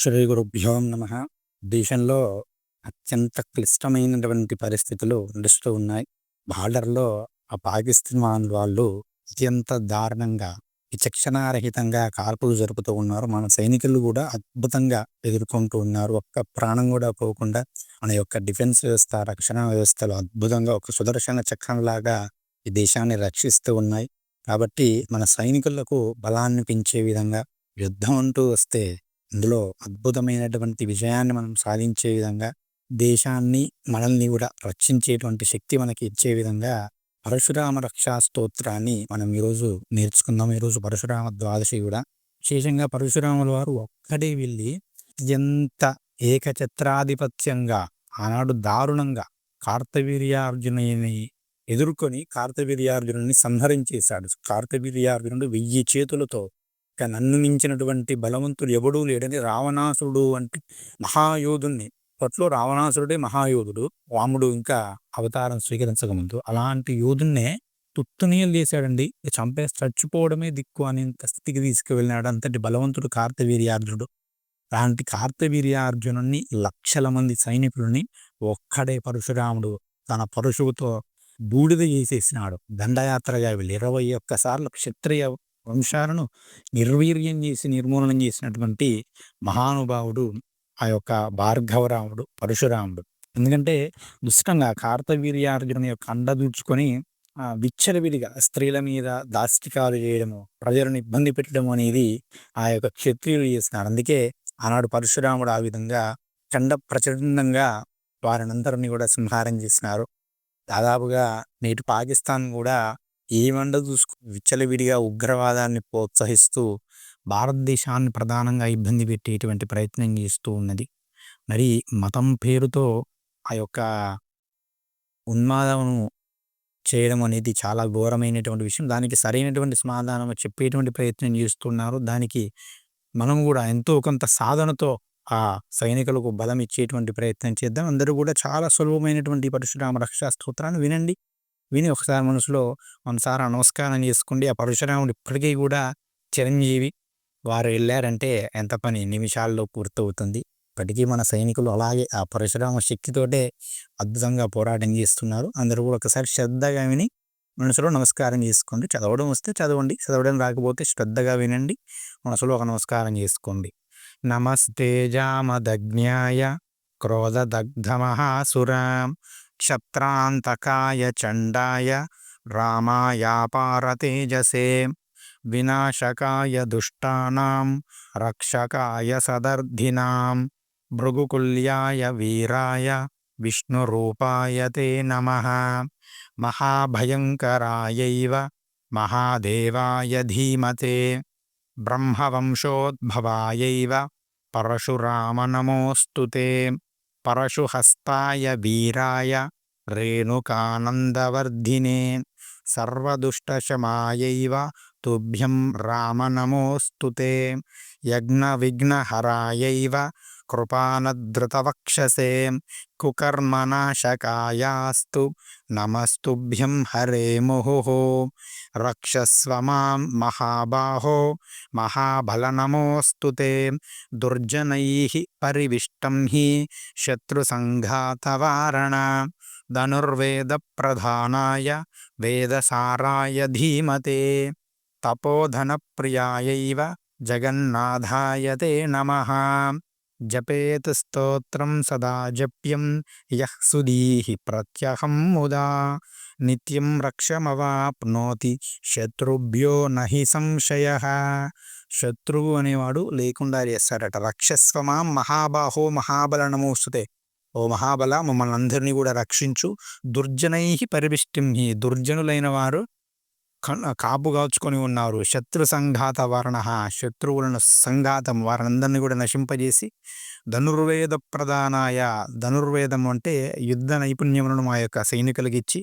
శ్రీ గురుభ్యో నమ. దేశంలో అత్యంత క్లిష్టమైనటువంటి పరిస్థితులు నడుస్తూ ఉన్నాయి. బార్డర్లో ఆ పాకిస్తాన్ వాళ్ళు అత్యంత దారుణంగా విచక్షణారహితంగా కాల్పులు జరుపుతూ ఉన్నారు. మన సైనికులు కూడా అద్భుతంగా ఎదుర్కొంటూ ఉన్నారు. ఒక్క ప్రాణం కూడా పోకుండా మన యొక్క డిఫెన్స్ వ్యవస్థ రక్షణ వ్యవస్థలు అద్భుతంగా ఒక సుదర్శన చక్రంలాగా ఈ దేశాన్ని రక్షిస్తూ ఉన్నాయి. కాబట్టి మన సైనికులకు బలాన్ని పెంచే విధంగా యుద్ధం అంటూ వస్తే ఇందులో అద్భుతమైనటువంటి విజయాన్ని మనం సాధించే విధంగా దేశాన్ని మనల్ని కూడా రక్షించేటువంటి శక్తి మనకి ఇచ్చే విధంగా పరశురామ రక్షా స్తోత్రాన్ని మనం ఈరోజు నేర్చుకుందాం. ఈరోజు పరశురామ ద్వాదశి కూడా విశేషంగా పరశురాముల వారు ఒక్కడే వెళ్ళి ఎంత ఏకఛత్రాధిపత్యంగా ఆనాడు దారుణంగా కార్తవీర్యార్జునుని ఎదుర్కొని కార్తవీర్యార్జునుని సంహరించేశాడు. కార్తవీర్యార్జునుడు వెయ్యి చేతులతో నన్ను మించినటువంటి బలవంతుడు ఎవడూ లేడని రావణాసురుడు అంటే మహాయోధుణ్ణి. అప్పట్లో రావణాసురుడే మహాయోధుడు. వాముడు ఇంకా అవతారం స్వీకరించకముందు అలాంటి యోధున్నే తుత్తునీయలు చేశాడండి. చంపేసి చచ్చిపోవడమే దిక్కు అని స్థితికి తీసుకువెళ్ళినాడు. అంతటి బలవంతుడు కార్తవీర్యార్జునుడు. అలాంటి కార్తవీర్యార్జునుని లక్షల మంది సైనికులని ఒక్కడే పరశురాముడు తన పరశువుతో బూడిద చేసేసినాడు. దండయాత్రగా వెళ్ళి ఇరవై ఒక్కసార్లు క్షత్రియ వంశాలను నిర్వీర్యం చేసి నిర్మూలనం చేసినటువంటి మహానుభావుడు ఆ యొక్క భార్గవరాముడు పరశురాముడు. ఎందుకంటే దుష్టంగా కార్తవీర్యార్జున యొక్క అండ దూచుకొని విచ్చలవిడిగా స్త్రీల మీద దాష్టికాలు చేయడము ప్రజలను ఇబ్బంది పెట్టడం అనేది ఆ యొక్క క్షత్రియులు చేస్తున్నారు. అందుకే ఆనాడు పరశురాముడు ఆ విధంగా చండ ప్రచండంగా వారినందరినీ కూడా సంహారం చేసినారు. దాదాపుగా నేటి పాకిస్తాన్ కూడా ఏమండ చూసుకు విచ్చలవిడిగా ఉగ్రవాదాన్ని ప్రోత్సహిస్తూ భారతదేశాన్ని ప్రధానంగా ఇబ్బంది పెట్టేటువంటి ప్రయత్నం చేస్తూ ఉన్నది. మరి మతం పేరుతో ఆ యొక్క ఉన్మాదమును చేయడం అనేది చాలా ఘోరమైనటువంటి విషయం. దానికి సరైనటువంటి సమాధానం చెప్పేటువంటి ప్రయత్నం చేస్తున్నారు. దానికి మనం కూడా ఎంతో కొంత సాధనతో ఆ సైనికులకు బలం ఇచ్చేటువంటి ప్రయత్నం చేద్దాం. అందరూ కూడా చాలా సులభమైనటువంటి పరశురామ రక్షా స్తోత్రాన్ని వినండి. విని ఒకసారి మనసులో మనసారా నమస్కారం చేసుకోండి ఆ పరశురాముడు ఇప్పటికీ కూడా చిరంజీవి వారు వెళ్ళారంటే ఎంత పని? నిమిషాల్లో పూర్తవుతుంది. ఇప్పటికీ మన సైనికులు అలాగే ఆ పరశురామ శక్తితోటే అద్భుతంగా పోరాటం చేస్తున్నారు. అందరూ కూడా ఒకసారి శ్రద్ధగా విని మనసులో నమస్కారం చేసుకోండి. చదవడం వస్తే చదవండి. చదవడం రాకపోతే శ్రద్ధగా వినండి. మనసులో ఒక నమస్కారం చేసుకోండి. నమస్తే జామదజ్ఞాయ క్రోధదగ్ధమహాసురాం क्षत्रान्तकाय चण्डाय रामायापारतेजसे, विनाशकाय दुष्टानां, रक्षकाय सदर्धिनां, भृगुकुल्याय वीराय विष्णुरूपाय ते नमः। महाभयङ्करायैव महादेवाय धीमते, ब्रह्मवंशोद्भवायैव परशुरामनमोऽस्तु ते। పరశుహస్తాయ వీరాయ రేణుకానందవర్ధినే సర్వదుష్టశమాయైవ తుభ్యం రామ నమోస్తుతే యజ్ఞవిఘ్నహరాయైవ कृपानधृतवक्षसे कुकर्मनाशकायास्तु। नमस्तुभ्यं हरे मुहुः। रक्षस्व माँ महाबाहो। महाबलनमोऽस्तु ते। दुर्जनैः परिविष्टं हि शत्रुसङ्घातवारण। धनुर्वेदप्रधानाय वेदसाराय धीमते। तपोधनप्रियायैव जगन्नाथाय ते नमः। జపేత్ స్తోత్రం సదా జప్యం యః సుధీహి ప్రత్యహం ముదా. నిత్యం రక్షమవాప్నోతి శత్రుభ్యో నహి సంశయ. శత్రువు అనేవాడు లేకుండా చేస్తాడట. రక్షస్వమా మహాబాహో మహాబల నమోస్తుతే ఓ మహాబల మమ్మల్ని అందరినీ కూడా రక్షించు. దుర్జనై పరివిష్టింహి దుర్జనులైన వారు కాపు కాచుకొని ఉన్నారు. శత్రు సంఘాత వర్ణ. శత్రువులను సంఘాతం వారందరినీ కూడా నశింపజేసి ధనుర్వేద ప్రధానాయ ధనుర్వేదం అంటే యుద్ధ నైపుణ్యములను మా యొక్క సైనికులకిచ్చి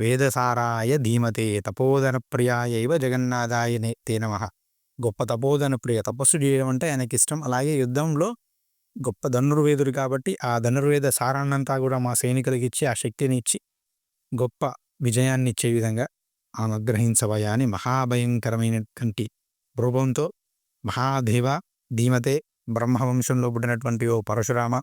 వేదసారాయ ధీమతే తపోధన ప్రియాయవ జగన్నాథాయ తే నమ. గొప్ప తపోధన ప్రియ తపస్సు చేయడం అంటే ఆయనకి ఇష్టం అలాగే యుద్ధంలో గొప్ప ధనుర్వేదుడు కాబట్టి ఆ ధనుర్వేద సారాన్నంతా కూడా మా సైనికులకి ఇచ్చి ఆ శక్తిని ఇచ్చి గొప్ప విజయాన్ని ఇచ్చే విధంగా అనుగ్రహించవయా అని మహాభయంకరమైనటువంటి రూపంతో మహాదేవ ధీమతే బ్రహ్మవంశంలో పుట్టినటువంటి ఓ పరశురామ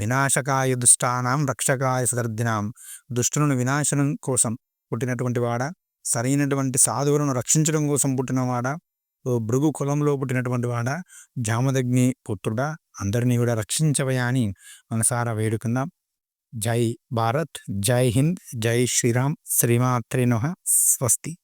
వినాశకాయ దుష్టానాం రక్షకాయ సదర్థినాం దుష్టులను వినాశనం కోసం పుట్టినటువంటి వాడ సరైనటువంటి సాధువులను రక్షించడం కోసం పుట్టినవాడా ఓ భృగు కులంలో పుట్టినటువంటి వాడ జామదగ్ని పుత్రుడా అందరినీ కూడా రక్షించవయా అని మనసారా వేడుకుందాం. जय भारत जय हिंद जय श्री राम श्रीमात्र नोह स्वस्ति।